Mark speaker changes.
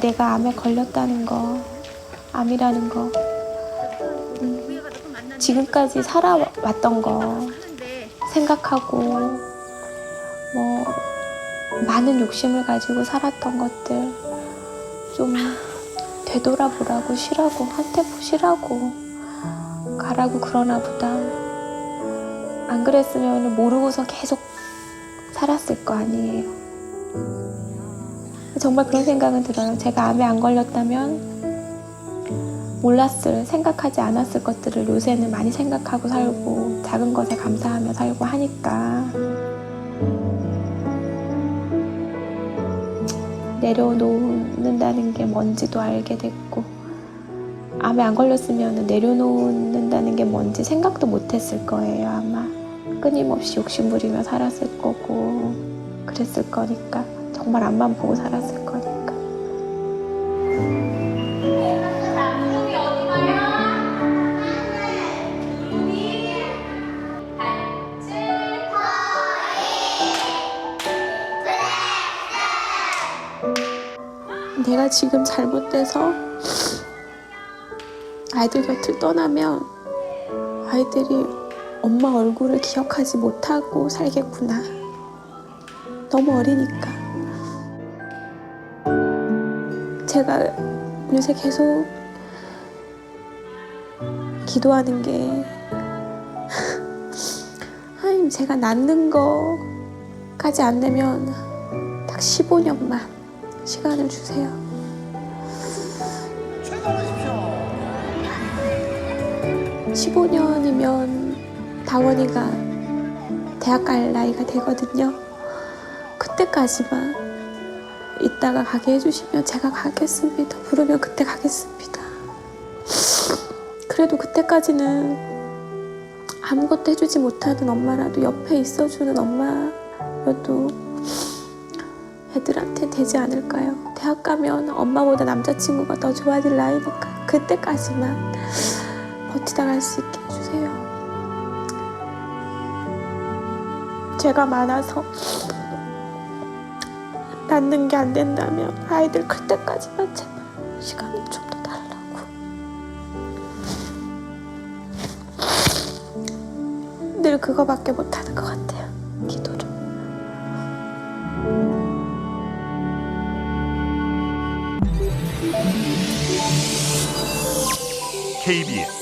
Speaker 1: 내가 암에 걸렸다는 거, 암이라는 거, 음, 지금까지 살아왔던 거 생각하고 뭐 많은 욕심을 가지고 살았던 것들 좀 되돌아보라고 쉬라고 한테포 쉬라고 가라고 그러나 보다. 안 그랬으면 모르고서 계속 살았을 거 아니에요 정말 그런 생각은 들어요. 제가 암에 안 걸렸다면 몰랐을 생각하지 않았을 것들을 요새는 많이 생각하고 살고 작은 것에 감사하며 살고 하니까. 내려놓는다는 게 뭔지도 알게 됐고 암에 안 걸렸으면 내려놓는다는 게 뭔지 생각도 못했을 거예요 아마. 끊임없이 욕심부리며 살았을 거고 그랬을 거니까 정말 앞만 보고 살았을 내가 지금 잘못돼서 아이들 곁을 떠나면 아이들이 엄마 얼굴을 기억하지 못하고 살겠구나. 너무 어리니까. 제가 요새 계속 기도하는 게 하나님 제가 낳는 거까지 안 되면 딱 15년만 시간을 주세요.
Speaker 2: 출발하십시오.
Speaker 1: 15년이면 다원이가 대학 갈 나이가 되거든요. 그때까지만 이따가 가게 해주시면 제가 가겠습니다. 부르면 그때 가겠습니다. 그래도 그때까지는 아무것도 해주지 못하는 엄마라도 옆에 있어주는 엄마여도 애들한테 되지 않을까요? 대학 가면 엄마보다 남자친구가 더 좋아질 나이니까 그때까지만 버티다 갈 수 있게 해주세요. 죄가 많아서 낳는 게 안 된다면 아이들 클 때까지만 제발 시간을 좀 더 달라고. 늘 그거밖에 못하는 것 같아요. 기도
Speaker 3: KBS